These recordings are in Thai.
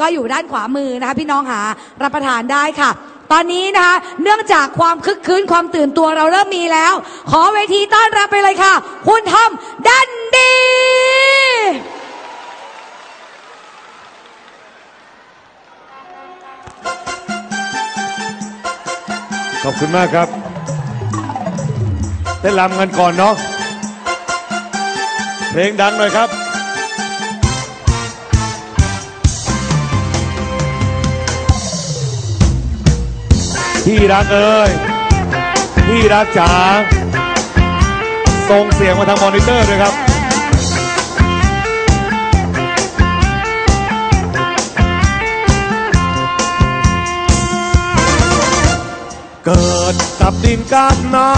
ก็อยู่ด้านขวามือนะคะ พี่น้องหารับประทานได้ค่ะ ตอนนี้นะคะ เนื่องจากความคึกคืนความตื่นตัวเราเริ่มมีแล้ว ขอเวทีต้อนรับไปเลยค่ะ คุณทอมดันดีขอบคุณมากครับเต้นรำกันก่อนเนาะเพลงดังหน่อยครับ พี่รักเอ้ยพี่รักจ๋าส่งเสียงมาทางมอนิเตอร์ด้วยครับเกิดกับดินกับน้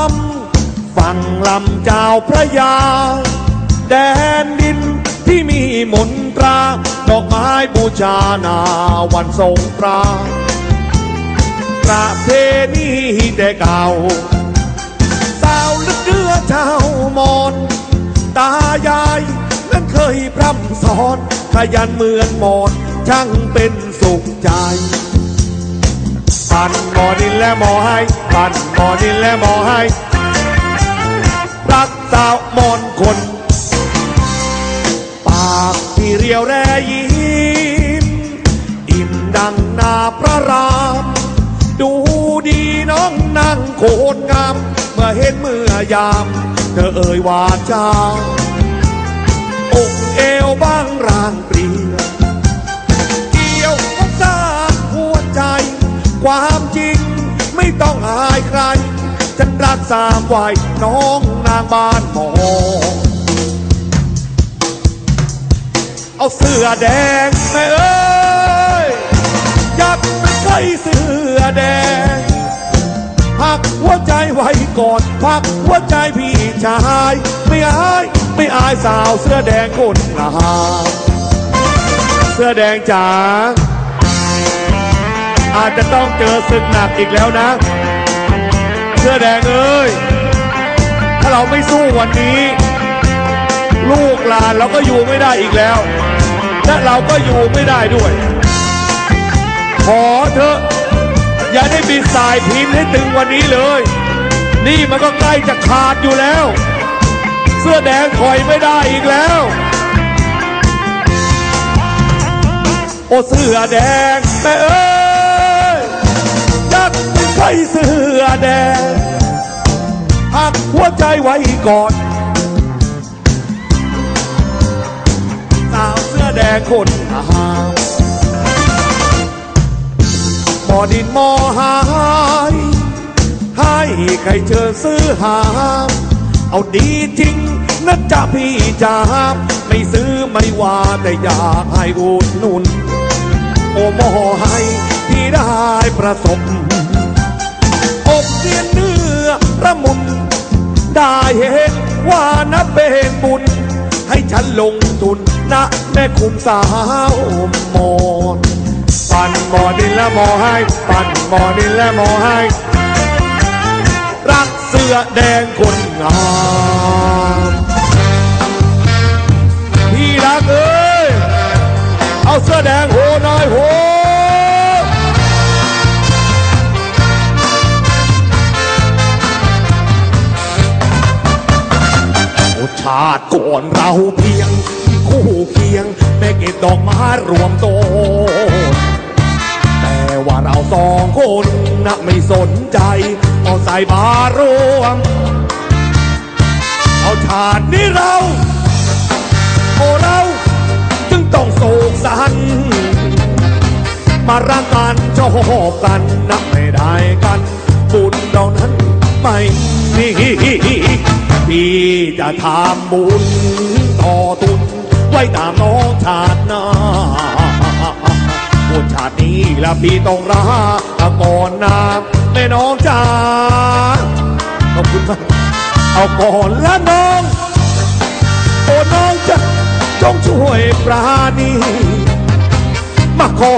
ำฝั่งลำเจ้าพระยา แดนดินที่มีมนตรา ดอกไม้บูชาหนาวันสงกรานต์ ประเพณีแต่เก่าสาวลึกเรือชามอนตายายนั้นเคยพร่ำสอนขยันเหมือนมอนช่างเป็นสุขใจปั่นหมอดินและหมอให้ปั่นหมอดินและหมอให้รักสาวมอนคนปากที่เรียวแรยิ้มอิ่มดังนาพระรา ดูดีน้องนั่งโคตรงาม เมื่อเห็นเมื่อยาม เธอเอ่ยวาจาอกเอวบ้างร่างเปรียบเกี่ยวกับสร้างหัวใจ ความจริงไม่ต้องอายใคร ฉันรักสามวัยน้องนางบ้านหมอเอาเสื้อแดงแม่เอ้ยอยากเป็นใครเสื้อแดงพักหัวใจไว้ก่อนพักหัวใจพี่ชาย ไม่อายไม่อายสาวเสื้อแดงคนงามเสื้อแดงจ๋าอาจจะต้องเจอศึกหนักอีกแล้วนะ เสื้อแดงเอ้ยถ้าเราไม่สู้วันนี้ ลูกหลานเราก็อยู่ไม่ได้อีกแล้ว และเราก็อยู่ไม่ได้ด้วย ขอเถอะ อย่าได้บิดสายพินให้ตึงวันนี้เลย นี่มันก็ใกล้จะขาดอยู่แล้ว เสื้อแดงถอยไม่ได้อีกแล้ว โอ้เสื้อแดงแม่เอ้ยยากใครเสื้อแดงหักหัวใจไว้ก่อนสาวเสื้อแดงคนหาม อดินมอหาย ให้ใครเชิญซื้อหามเอาดีจริงนะจ๊ะพี่จ๋าไม่ซื้อไม่ว่าแต่อยากให้อุดหนุน โอ้มอให้ที่ได้ประสบอบเสียนเนื้อระมุน ได้เห็นว่านับเป็นบุญ ให้ฉันลงทุนนะแม่คุณสาวมอน ปั่นหมอดินและหมอให้ปั่นหมอดินและหมอให้ รักเสื้อแดงคนงามพี่รักเอ้ยเอาเสื้อแดงโหน่อยโหโอชาติก่อนเราเพียง คู่เคียงแม่เก็บดอกไม้รวมโตน ว่าเราสองคนนะไม่สนใจเอาใส่บารวม เอาชาตินี้เรา โอ้เราจึงต้องโศกสัน มารักกันชอบกันนับไม่ได้กันบุญเรานั้นไม่มีพี่จะทำบุญต่อตุนไว้ตามน้องชาติหน้า บุญชาตินี้ละพี่ต้องราก่อนนาแม่น้องจ้าขอบคุณมากเอาก่อนละน้องโอ้น้องจะจงช่วยปราณีมาขอ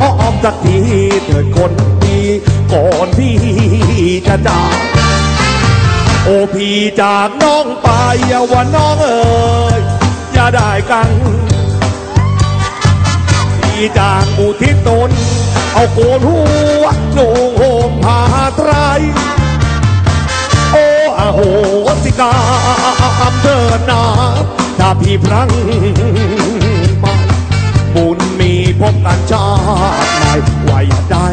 อ้อมสักทีเถิดคนดีก่อนพี่จะจากโอ้พี่จากน้องไปอย่าว่าน้องเอ๋ยอย่าได้กัง จางอุทิศตน เอาโกนหัวโนงโหมผาไตรโอ้อาโหสิกามเถิดนาถ้าพี่พลังมาบุญมีพบกันชาติไหนว่าอย่าได้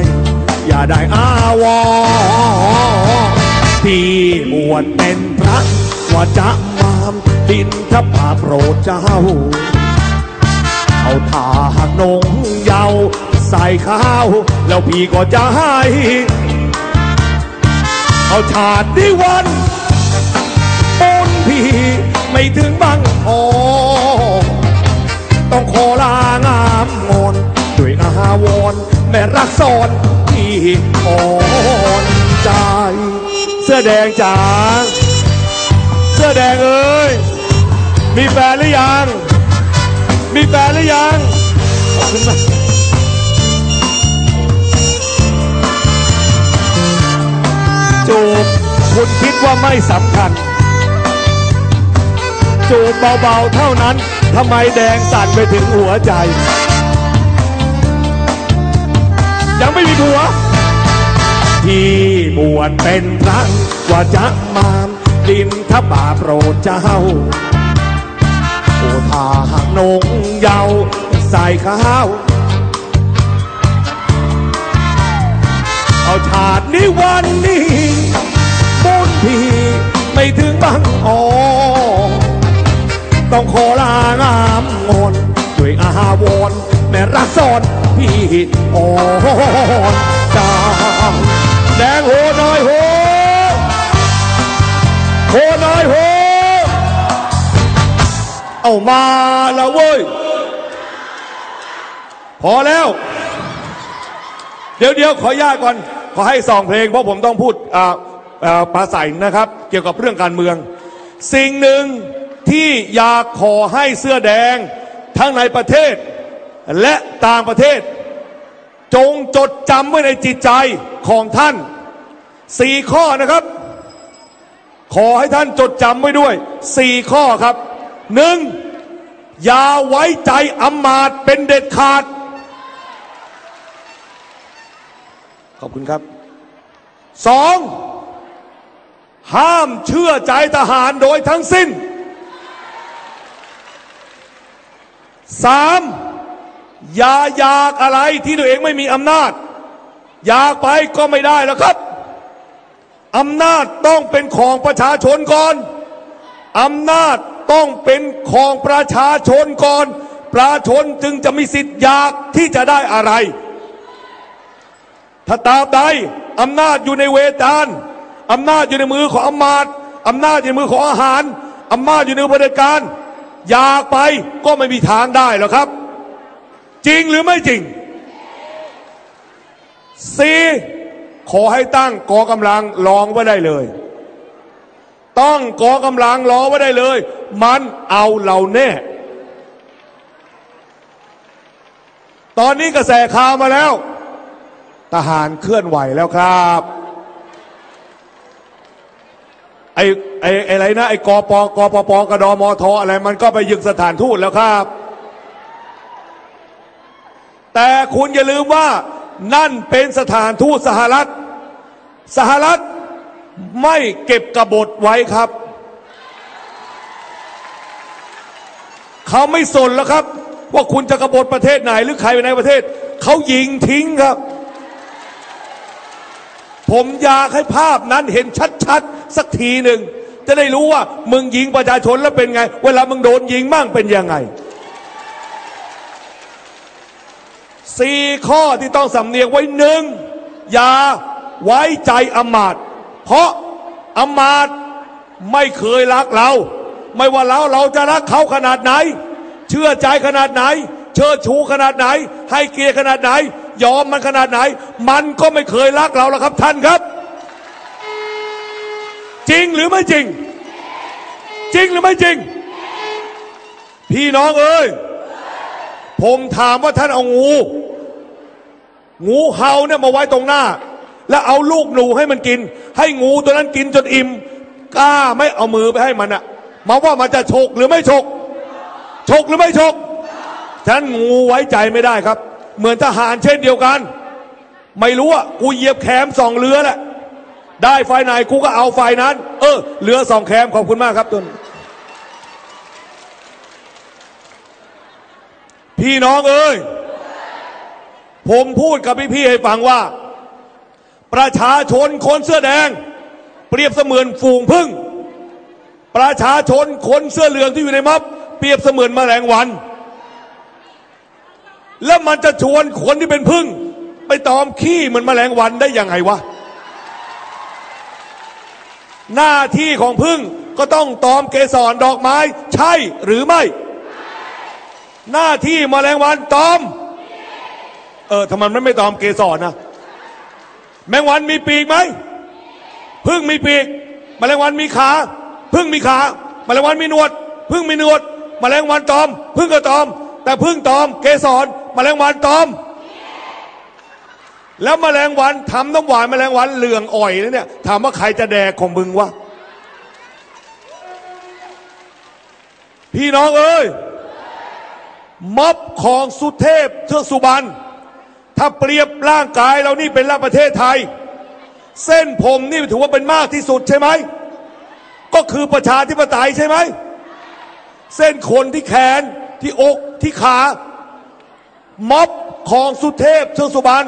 อย่าได้อาวรพี่บวชเป็นพระว่าจะมามดินทบาโปรดเจ้า เอาทาหนง เยาใส่ข้าว แล้วพี่ก็จะให้ เอาชาตินิวันปนพี่ ไม่ถึงบังออต้องขอลางามงอนด้วยอาวรแม่รักสอนพี่อ่อนใจเสื้อแดงจ๋าเสื้อแดงเอ้ยมีแฟนหรือยัง มีแฟนหรือยัง ขอบคุณมาจูบคุณคิดว่าไม่สำคัญ จูบเบาๆเท่านั้นทำไมแดงสั่นไปถึงหัวใจ ยังไม่มีผัว ที่บวชเป็นพระว่าจะมาดินทบาโปรดเจ้าโอทาหักนงเยา วใส่ข้าว เอาชาตินี้วันนี้บุญพี่ไม่ถึงบังออต้องขอลางามงอนด้วยอาวรแม่รักสอนพี่อ่อนจางแดงโหหน่อยโหโหหน่อยโหเอามาล้วเว้ย พอแล้ว เดี๋ยวเดี๋ยวขออนุญาตก่อน ขอให้สองเพลง เพราะผมต้องพูดอ่าอ่าปราศัยนะครับ เกี่ยวกับเรื่องการเมือง สิ่งหนึ่งที่อยากขอให้เสื้อแดง ทั้งในประเทศ และต่างประเทศ จงจดจำไว้ในจิตใจของท่านสี่ข้อนะครับ ขอให้ท่านจดจำไว้ด้วยสี่ข้อครับหนึ่งอย่าไว้ใจอำมาตย์เป็นเด็ดขาด ขอบคุณครับสองห้ามเชื่อใจทหารโดยทั้งสิ้นสามอย่าอยากอะไรที่ตัวเองไม่มีอำนาจ อยากไปก็ไม่ได้แล้วครับอำนาจต้องเป็นของประชาชนก่อนอำนาจต้องเป็นของประชาชนก่อน ประชาชนจึงจะมีสิทธิ์อยากที่จะได้อะไร ถ้าตาบใดอำนาจอยู่ในเวทานอำนาจอยู่ในมือของอำมาตย์อำนาจอยู่ในมือของอาหารอำนาจอยู่ในบริการ อยากไปก็ไม่มีทางได้หรอกครับ จริงหรือไม่จริงสี่ขอให้ตั้งกองกำลังรองไว้ได้เลย ต้องกองกำลังรอไว้ได้เลย มันเอาเราแน่ ตอนนี้กระแสข่าวมาแล้ว ทหารเคลื่อนไหวแล้วครับไอ้ไอ้อะไรนะไอ้กปกปปกระดมทอะไรมันก็ไปยึดสถานทูตแล้วครับ แต่คุณอย่าลืมว่านั่นเป็นสถานทูตสหรัฐ สหรัฐไม่เก็บกบฏไว้ครับ เขาไม่สนแล้วครับ ว่าคุณจะกบฏประเทศไหนหรือใครไปในประเทศ เขายิงทิ้งครับ ผมอยากให้ภาพนั้นเห็นชัดๆ สักทีหนึ่ง จะได้รู้ว่ามึงยิงประชาชนแล้วเป็นไง เวลามึงโดนยิงมั่งเป็นยังไงสี่ข้อที่ต้องสำเนียกไว้หนึ่งอย่าไว้ใจอมาตเพราะอมาตไม่เคยรักเรา ไม่ว่าเราเราจะรักเขาขนาดไหน เชื่อใจขนาดไหน เชิดชูขนาดไหน ให้เกียรติขนาดไหน ยอมมันขนาดไหน มันก็ไม่เคยรักเราแล้วครับท่านครับ จริงหรือไม่จริง จริงหรือไม่จริง พี่น้องเอ้ยผมถามว่าท่านเอางู งูเห่าเนี่ยมาไว้ตรงหน้า แล้วเอาลูกหนูให้มันกิน ให้งูตัวนั้นกินจนอิ่มกล้าไม่เอามือไปให้มันอะมาว่ามันจะฉกหรือไม่ฉกฉกหรือไม่ฉกฉันงูไว้ใจไม่ได้ครับ เหมือนทหารเช่นเดียวกัน ไม่รู้อะกูเหยียบแคมสองเรือแหละได้ไฟไหนกูก็เอาไฟนั้น เออเรือสองแคมขอบคุณมากครับตุนพี่น้องเอ้ยผมพูดกับพี่ๆให้ฟังว่า ประชาชนคนเสื้อแดง เปรียบเสมือนฝูงพึ่งประชาชนคนเสื้อเหลืองที่อยู่ในม็อบเปรียบเสมือนแมลงวัน แล้วมันจะชวนคนที่เป็นพึ่ง ไปตอมขี้เหมือนแมลงวันได้ยังไงวะ หน้าที่ของพึ่งก็ต้องตอมเกสรดอกไม้ ใช่หรือไม่ หน้าที่แมลงวันตอม เออทำไมมันไม่ตอมเกสรนะแมงวันมีปีกไหมพึ่งมีปีก แมลงวันมีขาพึ่งมีขาแมลงวันมีหนวดพึ่งมีหนวดแมลงวันตอมพึ่งก็ตอม แต่พึ่งตอมเกสร แมลงวันตอม แล้วแมลงวันทำน้ำหวานแมลงวันเหลืองอ่อยนะเนี่ยถามว่าใครจะแดกของมึงวะพี่น้องเอ้ยม็อบของสุเทพเทือกสุบรรณถ้าเปรียบร่างกายเรานี่เป็นร่างประเทศไทย เส้นผมนี่ถือว่าเป็นมากที่สุดใช่ไหม ก็คือประชาธิปไตยใช่ไหม เส้นขนที่แขนที่อกที่ขา ม็อบของสุเทพเทือกสุบรรณ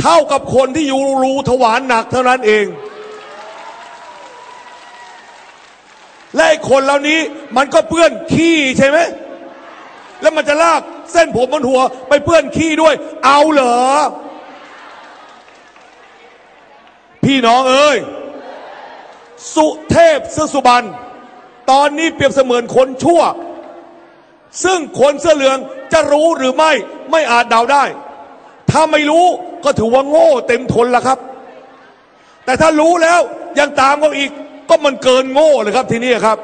เท่ากับคนที่อยู่รูถวานหนักเท่านั้นเอง และไอ้คนเหล่านี้มันก็เปื้อนขี้ใช่ไหม แล้วมันจะลากเส้นผมบนหัวไปเปื้อนขี้ด้วย เอาเหรอ พี่น้องเอ้ย สุเทพเสื้อสุบรรณตอนนี้เปรียบเสมือนคนชั่ว ซึ่งคนเสื้อเหลือง จะรู้หรือไม่ไม่อาจเดาได้ ถ้าไม่รู้ก็ถือว่าโง่เต็มทนแล้วครับ แต่ถ้ารู้แล้วยังตามเขาอีก ก็มันเกินโง่เลยครับทีนี้ครับ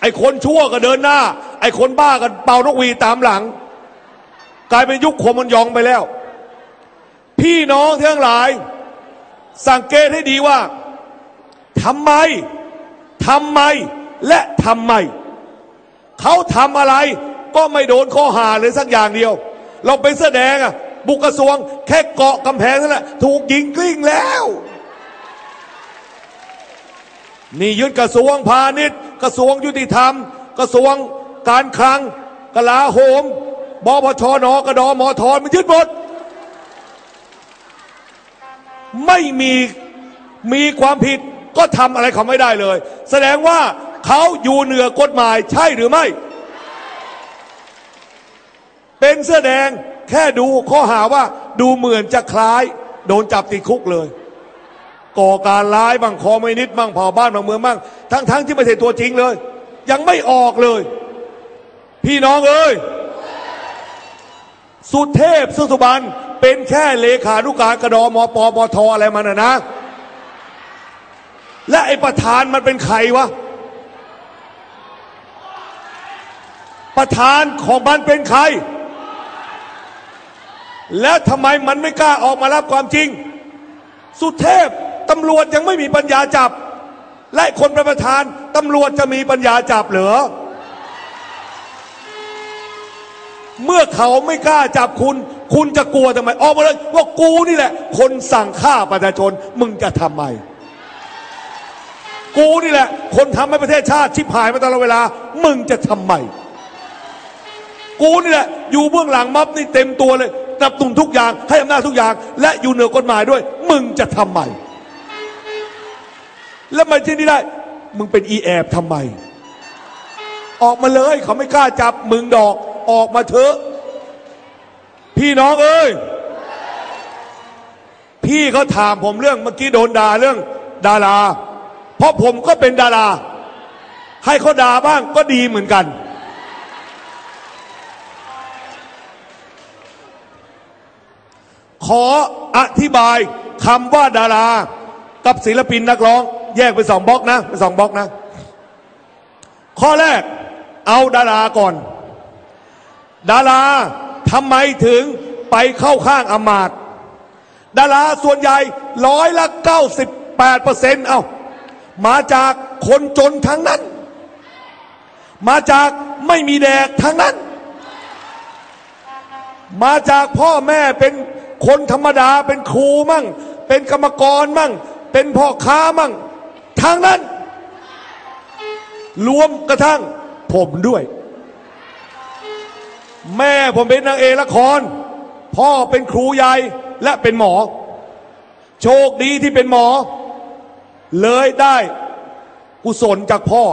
ไอ้คนชั่วก็เดินหน้า ไอ้คนบ้ากันเป่านกหวีตามหลัง กลายเป็นยุคโคมันยองไปแล้ว พี่น้องทั้งหลาย สังเกตให้ดีว่าทำไมทำไมและทำไม เขาทำอะไรก็ไม่โดนข้อหาเลยสักอย่างเดียว เราเป็นเสื้อแดงอะบุกกระทรวงแค่เกาะกำแพงนั่นแหละถูกยิงกลิ้งแล้ว นี่ยึดกระทรวงพาณิชย์ กระทรวงยุติธรรม กระทรวงการคลังกลาโหมบพชนกระดมอทอนมันยึดหมด ไม่มีมีความผิดก็ทำอะไรเขาไม่ได้เลย แสดงว่า เขาอยู่เหนือกฎหมายใช่หรือไม่ เป็นเสื้อแดงแค่ดูข้อหาว่าดูเหมือนจะคล้าย โดนจับติดคุกเลย ก่อการร้ายบางคอไม่นิดบ้างเผาบ้านบางเมืองบ้างทั้งๆทที่ไม่ใช่ตัวจริงเลย ยังไม่ออกเลย พี่น้องเอ้ยสุเทพสุสุบันเป็นแค่เลขานุการกระดอมอปปทอะไรมันนะนะ และไอประธานมันเป็นใครวะ ประธานของมันเป็นใคร แล้วทำไมมันไม่กล้าออกมารับความจริง สุเทพตำรวจยังไม่มีปัญญาจับ และคนเป็นประธานตำรวจจะมีปัญญาจับเหรอเมื่อเขาไม่กล้าจับคุณ คุณจะกลัวทำไม ออกมาเลยว่ากูนี่แหละ คนสั่งฆ่าประชาชน มึงจะทำไม กูนี่แหละ คนทำให้ประเทศชาติชิบหายมาตลอดเวลา มึงจะทำไม กูนี่แหละอยู่เบื้องหลังม็อบนี่เต็มตัวเลยสนับสนุนทุกอย่างให้อำนาจทุกอย่าง และอยู่เหนือกฎหมายด้วย มึงจะทำไมแล้วมาที่นี่ได้ มึงเป็นอีแอบทำไม ออกมาเลยเขาไม่กล้าจับมึงดอกออกมาเถอะ พี่น้องเอ้ยพี่เขาถามผมเรื่องเมื่อกี้โดนด่าเรื่องดารา เพราะผมก็เป็นดารา ให้เขาด่าบ้างก็ดีเหมือนกัน ขออธิบายคำว่าดารา กับศิลปินนักร้อง แยกเป็นสองบล็อกนะเป็นสองบล็อกนะ ข้อแรกเอาดาราก่อน ดาราทำไมถึงไปเข้าข้างอมาตดาราส่วนใหญ่ร้อยละเก้าสิบแปดเปอร์เซ็นต์เอามาจากคนจนทั้งนั้น มาจากไม่มีแดกทั้งนั้น มาจากพ่อแม่เป็น คนธรรมดาเป็นครูมั่ง เป็นกรรมกรมั่ง เป็นพ่อค้ามั่ง ทางนั้น รวมกระทั่งผมด้วย แม่ผมเป็นนางเอกละคร พ่อเป็นครูใหญ่และเป็นหมอ โชคดีที่เป็นหมอ เลยได้กุศลจากพ่อ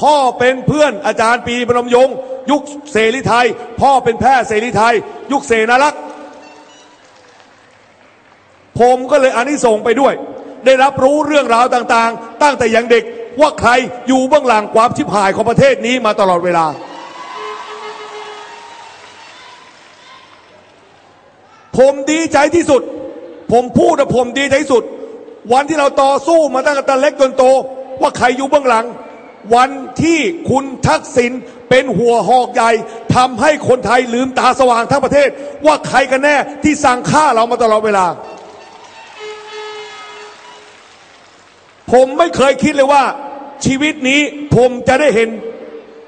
พ่อเป็นเพื่อนอาจารย์ปีบรมยง ยุคเสรีไทย พ่อเป็นแพทย์เสรีไทย ยุคเสนารักษ์ ผมก็เลยอานิสงส์ไปด้วย ได้รับรู้เรื่องราวต่างๆ ตั้งแต่ยังเด็กว่าใครอยู่เบื้องหลังความชิบหายของประเทศนี้มาตลอดเวลา ผมดีใจที่สุด ผมพูดว่าผมดีใจที่สุด วันที่เราต่อสู้มาตั้งแต่เล็กจนโต ว่าใครอยู่เบื้องหลัง วันที่คุณทักษิณเป็นหัวหอกใหญ่ทำให้คนไทยลืมตาสว่างทั้งประเทศ ว่าใครกันแน่ที่สั่งฆ่าเรามาตลอดเวลา ผมไม่เคยคิดเลยว่า ชีวิตนี้ผมจะได้เห็น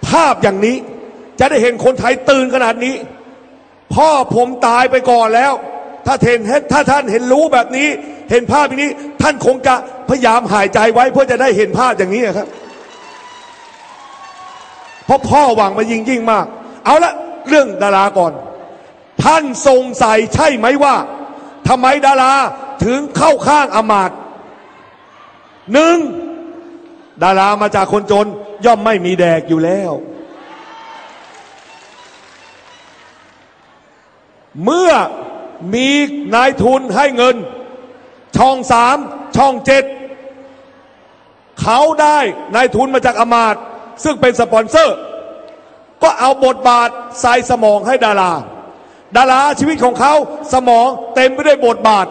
ภาพอย่างนี้ จะได้เห็นคนไทยตื่นขนาดนี้ พ่อผมตายไปก่อนแล้ว ถ้าเห็นถ้าท่านเห็นรู้แบบนี้ เห็นภาพอย่างนี้ ท่านคงจะพยายามหายใจไว้ เพื่อจะได้เห็นภาพอย่างนี้ครับเพราะพ่อหวังมายิ่งยิ่งมาก เอาละเรื่องดาราก่อน ท่านสงสัยใช่ไหมว่าทำไมดาราถึงเข้าข้างอมาตย์ หนึ่งดารามาจากคนจน ย่อมไม่มีแดกอยู่แล้ว เมื่อมีนายทุนให้เงิน ช่องสามช่องเจ็ดเขาได้นายทุนมาจากอมาตย์ซึ่งเป็นสปอนเซอร์ ก็เอาบทบาทใส่สมองให้ดารา ดาราชีวิตของเขาสมองเต็มไปด้วยบทบาท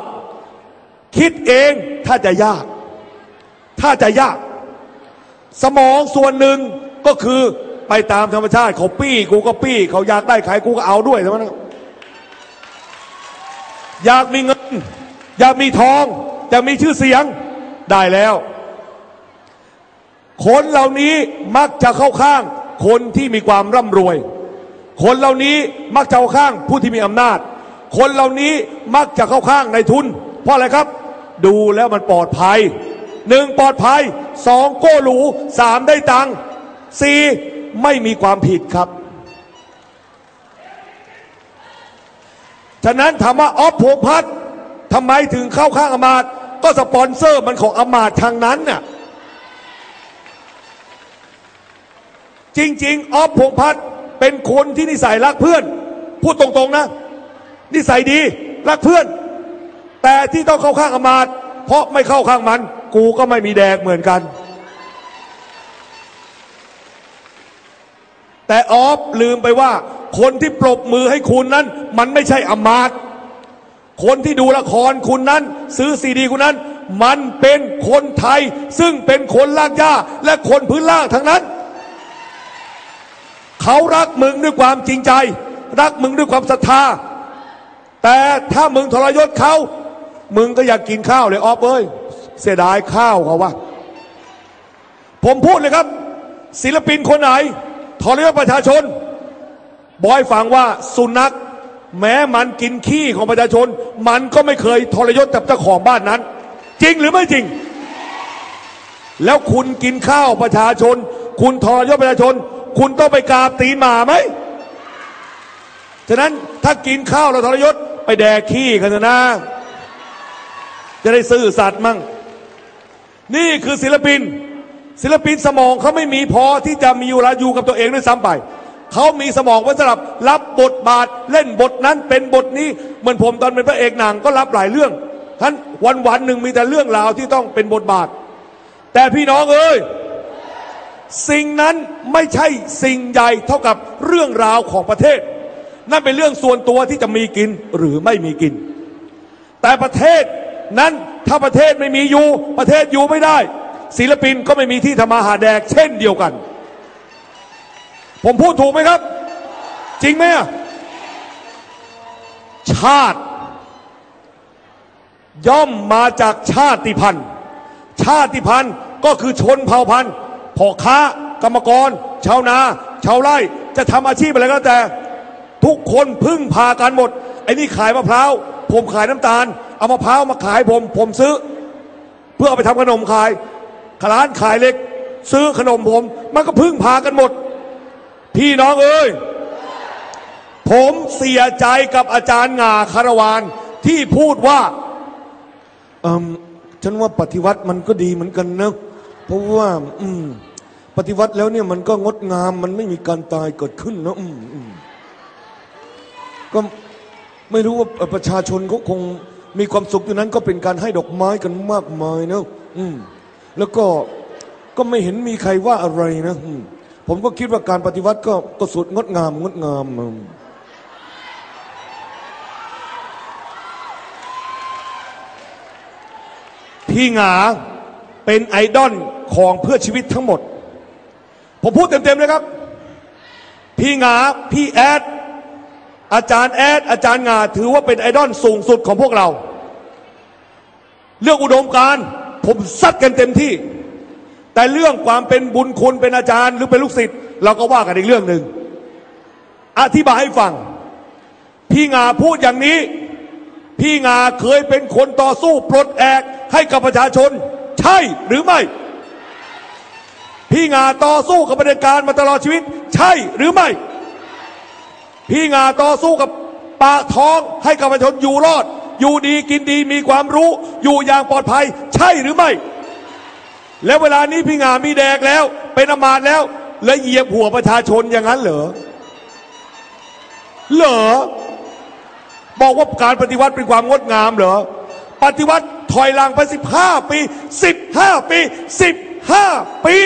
คิดเองถ้าจะยาก ถ้าจะยาก สมองส่วนหนึ่งก็คือไปตามธรรมชาติเขาปี้กูก็ปี้ เขาอยากได้ใครกูก็เอาด้วยใช่ไหมอยากมีเงิน อยากมีทอง อยากมีชื่อเสียงได้แล้ว คนเหล่านี้มักจะเข้าข้าง คนที่มีความร่ำรวย คนเหล่านี้มักจะเข้าข้างผู้ที่มีอำนาจ คนเหล่านี้มักจะเข้าข้างในทุน เพราะอะไรครับ ดูแล้วมันปลอดภัย หนึ่งปลอดภัยสองโก้หรูสามได้ตังค์สี่ไม่มีความผิดครับ ฉะนั้นถามว่าออฟพงพัฒน์ทำไมถึงเข้าข้างอมาต์ก็สปอนเซอร์มันของอมาต์ทางนั้นน่ะจริง ๆ ออฟพงพัฒน์เป็นคนที่นิสัยรักเพื่อน พูดตรงๆนะ นิสัยดี รักเพื่อน แต่ที่ต้องเข้าข้างอมาต์เพราะไม่เข้าข้างมัน กูก็ไม่มีแดกเหมือนกัน แต่ออฟลืมไปว่า คนที่ปรบมือให้คุณนั้น มันไม่ใช่อมาตคนที่ดูละครคุณนั้น ซื้อซีดีคุณนั้น มันเป็นคนไทย ซึ่งเป็นคนลากย่าและคนพื้นล่างทั้งนั้น เขารักมึงด้วยความจริงใจ รักมึงด้วยความศรัทธา แต่ถ้ามึงทรยศเขา มึงก็อยากกินข้าวเลยออฟเอ้ย เสียดายข้าวเขาว่าผมพูดเลยครับ ศิลปินคนไหนทรยศประชาชน บอยฟังว่าสุนัขแม้มันกินขี้ของประชาชน มันก็ไม่เคยทรยศกับเจ้าของบ้านนั้น จริงหรือไม่จริง แล้วคุณกินข้าวประชาชน คุณทรยศประชาชน คุณต้องไปกราบตีนหมาไหมฉะนั้นถ้ากินข้าวเราทรยศไปแดกขี้กันนะ จะได้ซื่อสัตย์มั่ง นี่คือศิลปิน ศิลปินสมองเขาไม่มีพอที่จะมีเวลาอยู่กับตัวเองด้วยซ้ำไปเขามีสมองไว้สำหรับรับบทบาทเล่นบทนั้นเป็นบทนี้เหมือนผมตอนเป็นพระเอกหนังก็รับหลายเรื่องท่านวันวันหนึ่งมีแต่เรื่องราวที่ต้องเป็นบทบาท แต่พี่น้องเอ้ยสิ่งนั้นไม่ใช่สิ่งใหญ่เท่ากับเรื่องราวของประเทศ นั่นเป็นเรื่องส่วนตัวที่จะมีกินหรือไม่มีกิน แต่ประเทศนั้น ถ้าประเทศไม่มีอยู่ประเทศอยู่ไม่ได้ ศิลปินก็ไม่มีที่ทำมาหาแดก เช่นเดียวกัน ผมพูดถูกไหมครับ จริงไหมอะชาติ ย่อมมาจากชาติพันธุ์ชาติพันธุ์ก็คือชนเผ่าพันธุ์พ่อค้ากรรมกร ชาวนา ชาวไร่จะทำอาชีพอะไรก็แล้วแต่ ทุกคนพึ่งพากันหมดไอ้นี่ขายมะพร้าว ผมขายน้ำตาล เอามะพร้าวมาขายผม ผมซื้อ เพื่อเอาไปทำขนมขายร้านขายเล็ก ซื้อขนมผม มันก็พึ่งพากันหมด พี่น้องเอ้ยผมเสียใจกับอาจารย์งาคารวานที่พูดว่าเอมฉันว่าปฏิวัติมันก็ดีเหมือนกันนะเพราะว่า อืม ปฏิวัติแล้วเนี่ยมันก็งดงามมันไม่มีการตายเกิดขึ้นนะอืมอืมก็ ไม่รู้ว่าประชาชนเขาคงมีความสุขอยู่นั้นก็เป็นการให้ดอกไม้กันมากมายนะอืมแล้วก็ก็ไม่เห็นมีใครว่าอะไรนะอืมผมก็คิดว่าการปฏิวัติก็ก็สุดงดงามงดงามอืมพี่หงาเป็นไอดอลของเพื่อชีวิตทั้งหมด ผมพูดเต็มๆเลยครับ พี่หงาพี่แอด อาจารย์แอด อาจารย์งาถือว่าเป็นไอดอลสูงสุดของพวกเรา เรื่องอุดมการผมซัดกันเต็มที่ แต่เรื่องความเป็นบุญคุณเป็นอาจารย์หรือเป็นลูกศิษย์เราก็ว่ากันอีกเรื่องหนึ่งอธิบายให้ฟัง พี่งาพูดอย่างนี้ พี่งาเคยเป็นคนต่อสู้ปลดแอกให้กับประชาชน ใช่หรือไม่ พี่งาต่อสู้กับประเด็จการมาตลอดชีวิต ใช่หรือไม่ พี่งาต่อสู้กับปากท้องให้กับประชาชนอยู่รอด อยู่ดีกินดีมีความรู้ อยู่อย่างปลอดภัย ใช่หรือไม่ แล้วเวลานี้พี่งามีแดกแล้ว เป็นอมาตย์แล้ว และเหยียบหัวประชาชนอย่างนั้นเหรอเหรอบอกว่าการปฏิวัติเป็นความงดงามเหรอ ปฏิวัติถอยหลังไปสิบห้าปีสิบห้าปีสิบห้าปี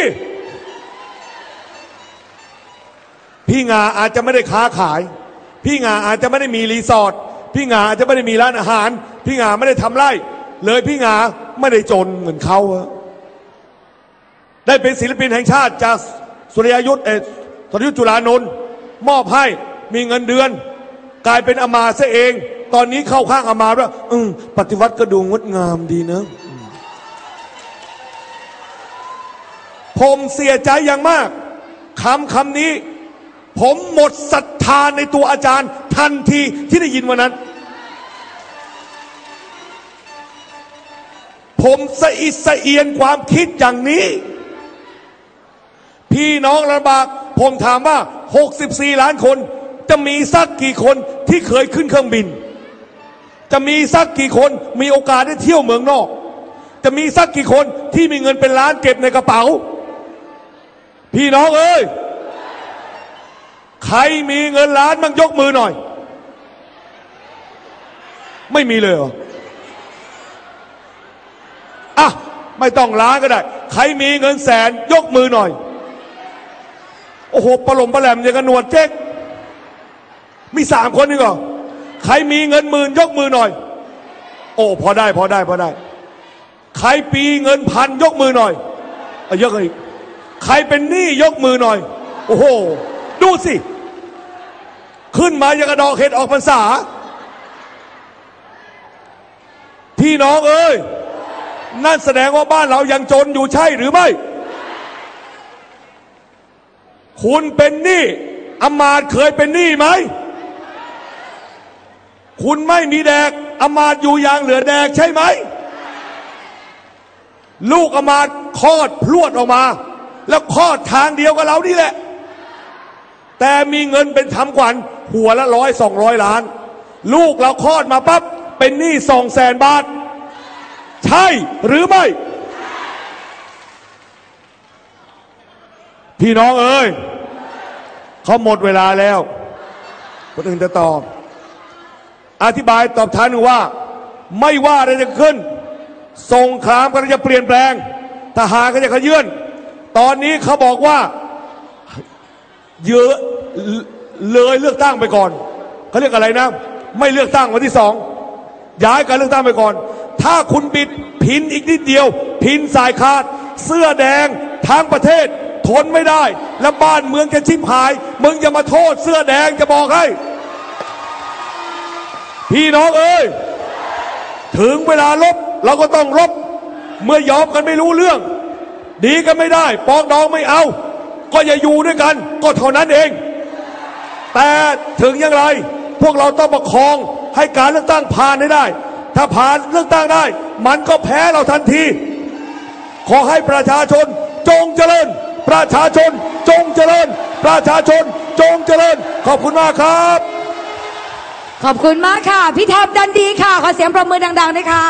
พี่งาอาจจะไม่ได้ค้าขาย พี่งาอาจจะไม่ได้มีรีสอร์ทพี่งาอาจจะไม่ได้มีร้านอาหาร พี่งาไม่ได้ทำไร่ เลยพี่งาไม่ได้จนเหมือนเขาได้เป็นศิลปินแห่งชาติจากสุริยยุทธ์เออสุริยุทธ์จุลานนท์มอบให้มีเงินเดือน กลายเป็นอามาซะเอง ตอนนี้เข้าข้างอามาว่าอืมปฏิวัติก็ดูงดงามดีเนะอืมผมเสียใจอย่างมากคำคำนี้ ผมหมดศรัทธาในตัวอาจารย์ ทันทีที่ได้ยินวันนั้น ผมสะอิดสะเอียนความคิดอย่างนี้ พี่น้องระบาก ผมถามว่า 64 ล้านคน จะมีสักกี่คนที่เคยขึ้นเครื่องบิน จะมีสักกี่คนมีโอกาสได้เที่ยวเมืองนอก จะมีสักกี่คนที่มีเงินเป็นล้านเก็บในกระเป๋า พี่น้องเอ้ย ใครมีเงินล้านมั่งยกมือหน่อย ไม่มีเลยเหรออะไม่ต้องล้านก็ได้ ใครมีเงินแสนยกมือหน่อย โอ้โหปลมปลแหลมอย่างกันหนวดเจ๊ก มีสามคนนี่ก่อใครมีเงินหมื่นยกมือหน่อย โอ้พอได้พอได้พอได้ ใครปีเงินพันยกมือหน่อยเอายกอีก ใครเป็นหนี้ยกมือหน่อย โอ้โห ดูสิ ขึ้นมาอย่างกระดอกเห็ดออกพรรษา พี่น้องเอ้ย นั่นแสดงว่าบ้านเรายังจนอยู่ใช่หรือไม่ คุณเป็นหนี้อมาตย์เคยเป็นหนี้ไหม คุณไม่มีแดกอมาตอยู่อย่างเหลือแดกใช่ไหม ลูกอมาตคลอดพรวดออกมา แล้วคลอดทางเดียวกับเรานี่แหละ แต่มีเงินเป็นทำขวัญหัวละร้อยสองร้อยล้าน ลูกเราคลอดมาปั๊บเป็นหนี้สองแสนบาท ใช่หรือไม่ พี่น้องเอ้ยเขาหมดเวลาแล้ว คนอื่นจะตอบอธิบายตอบทันว่า ไม่ว่าอะไรจะขึ้นสงครามก็จะเปลี่ยนแปลง ทหารก็จะขยื่นตอนนี้เขาบอกว่า เยอะเลยเลือกตั้งไปก่อนเขาเรียกอะไรนะ ไม่เลือกตั้งวันที่สองย้ายการเลือกตั้งไปก่อน ถ้าคุณบิดพินอีกนิดเดียว พินสายขาด เสื้อแดงทั้งประเทศ ทนไม่ได้ และบ้านเมืองจะชิบหาย มึงอย่ามาโทษเสื้อแดงจะบอกให้ พี่น้องเอ้ยถึงเวลาลบเราก็ต้องลบ เมื่อยอมกันไม่รู้เรื่อง ดีกันไม่ได้ปองดองไม่เอา ก็อย่าอยู่ด้วยกัน ก็เท่านั้นเอง แต่ถึงอย่างไร พวกเราต้องประคองให้การเลือกตั้งผ่านให้ได้ ถ้าผ่านเลือกตั้งได้ มันก็แพ้เราทันที ขอให้ประชาชนจงเจริญ ประชาชนจงเจริญ ประชาชนจงเจริญ ขอบคุณมากครับ ขอบคุณมากค่ะ พี่แทบดันดีค่ะ ขอเสียงประมือดังๆด้วยค่ะ